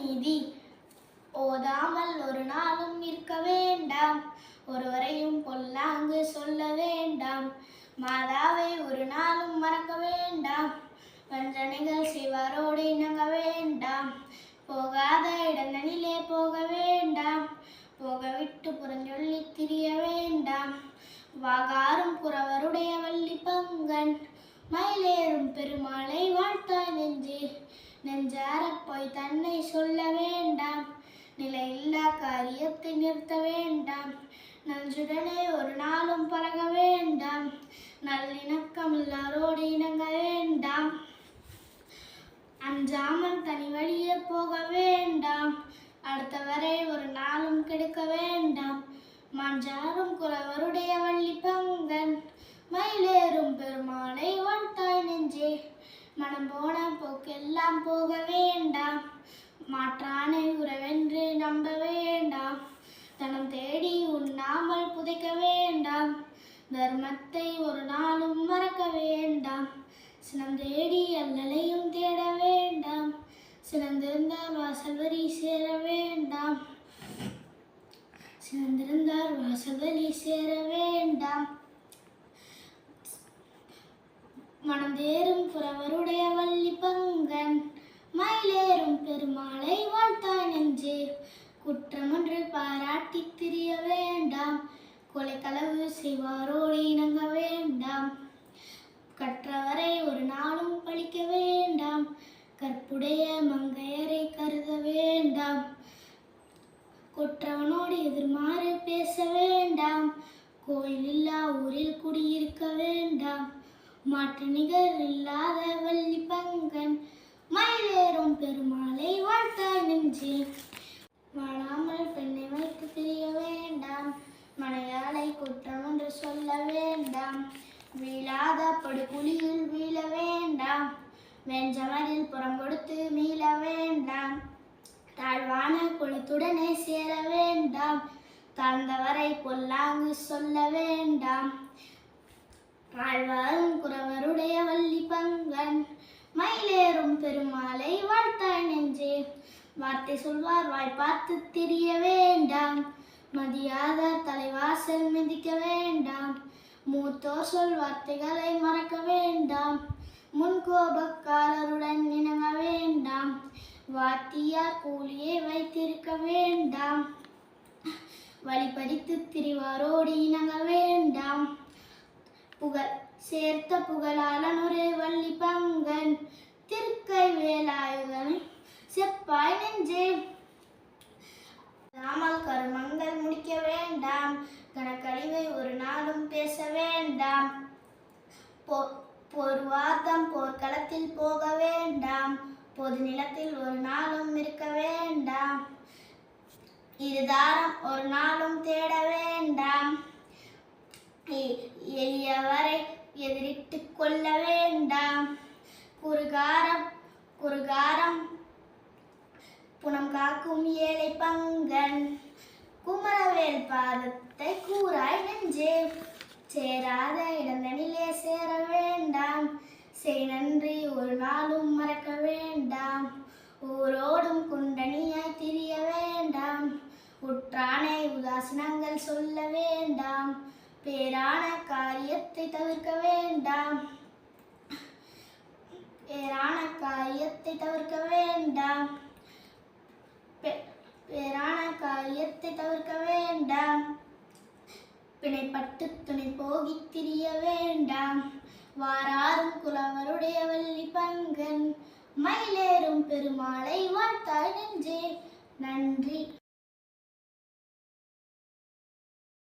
நீதி. ஓதாமல் ஒரு நாளும் இருக்க வேண்டாம். ஒருவரையும் பொல்லாங்கு சொல்ல வேண்டாம். மாதாவை ஒரு நாளும் மறக்க வேண்டாம். வஞ்சனைகள் சிவாரோடு இணங்க வேண்டாம். போகாத இடம் நெஞ்சாரப் போய் தன்னை சொல்ல வேண்டாம். நிலையில்லா காரியத்தை நிறுத்த வேண்டாம். நஞ்சுடனே ஒரு நாளும் பழக வேண்டாம். நல்லிணக்கம் எல்லாரோடு இணங்க வேண்டாம். அஞ்சாமல் தனி வழியே போக வேண்டாம். அடுத்தவரை ஒரு நாளும் கெடுக்க வேண்டாம். மஞ்சாரும் குறவருடைய வள்ளி பங்கன். மயிலேறும் பெருமாளை வாழ்த்தாய் நெஞ்சே. மனம் போன போக்கெல்லாம் போக வேண்டாம். மாற்றானை உறவென்று நம்ப வேண்டாம். தனம் தேடி உண்ணாமல் புதைக்க வேண்டாம். தர்மத்தை ஒரு நாளும் மறக்க வேண்டாம். சினம் தேடி அல்லலையும் தேட வேண்டாம். சினந்திருந்தால் வாசல் வரி சேர வேண்டாம். சினந்திருந்தால் வாசல் வரி சேர வேண்டாம் மனந்தேறும் புறவருடைய வள்ளி பங்கன். மயிலேறும் பெருமாளை வாழ்த்தாய் நெஞ்சே. குற்றமொன்று பாராட்டி திரிய வேண்டாம். கொலை களவு செய்வாரோடு இணங்க வேண்டாம். கற்றவரை ஒரு நாளும் பழிக்க வேண்டாம். கற்புடைய மங்கையரை கருத வேண்டாம். கொற்றவனோடு எதிர்மாறு மாற்று நிகர் இல்லாத வள்ளி பங்கன் மயிலேறும் பெருமாளை வாழ்த்தாய் நெஞ்சே வாழாமல் பெண்ணை வைத்து தெரிய வேண்டாம் மனையாளை குற்றம் என்று சொல்ல வேண்டாம். வீழாத படுகுழியில் வீழ வேண்டாம் வெஞ்சமரில் புறம் கொடுத்து மீள வேண்டாம். தாழ்வான குளத்துடனே சேர வேண்டாம் தாழ்ந்தவரை பொல்லாங்கு சொல்ல வேண்டாம். ஆழ்வாரும் குறவருடைய வள்ளி பங்கன் மயிலேறும் பெருமாளை வாழ்த்தாய் நெஞ்சே. வார்த்தை சொல்வார் வாய் பார்த்து தெரிய வேண்டாம். மதியாத தலைவாசல் மிதிக்க வேண்டாம். மூத்தோர் சொல் வார்த்தைகளை மறக்க வேண்டாம். முன்கோபக்காரருடன் இணங்க வேண்டாம். வாத்தியார் கூலியை வைத்திருக்க வேண்டாம். வழிபறித்து திரிவாரோடி புகழ். சேர்த்த புகழாளன் ஒரு வள்ளி பங்கன். திருக்கை வேலாயுதனை செப்பாய் நெஞ்சே. நாமல் கருமங்கள் முடிக்க வேண்டாம். கணக்கழிவை ஒரு நாளும் பேச வேண்டாம். போ- போர்வார்த்தம் போர்க்களத்தில் போக வேண்டாம். பொது நிலத்தில் ஒரு நாளும் இருக்க வேண்டாம். இருதாரம் ஒரு நாளும் தேட வேண்டாம். எளியவரை எதிரிட்டு கொள்ள வேண்டாம். குறுகாரம் குறுகாரம் புனம் காக்கும் ஏழை பங்கன். குமரவேல் பாதத்தை கூறாய் நெஞ்சே. சேராத இடந்தனிலே சேர வேண்டாம். செய் நன்றி ஒரு நாளும் மறக்க வேண்டாம். ஊரோடும் குண்டனியாய் திரிய வேண்டாம். உற்றானை உதாசனங்கள் சொல்ல வேண்டாம். பேரான காரியத்தை தவிர்க்க வேண்டாம். பேரான காரியத்தை தவிர்க்க வேண்டாம். பெ- பேரான காரியத்தை தவிர்க்க வேண்டாம். பிணைப்பட்டு துணை போகித் திரிய வேண்டாம். வாராரும் குலவருடைய வள்ளி பங்கன். மயிலேறும் பெருமாளை வாழ்த்தாய் நெஞ்சே. நன்றி.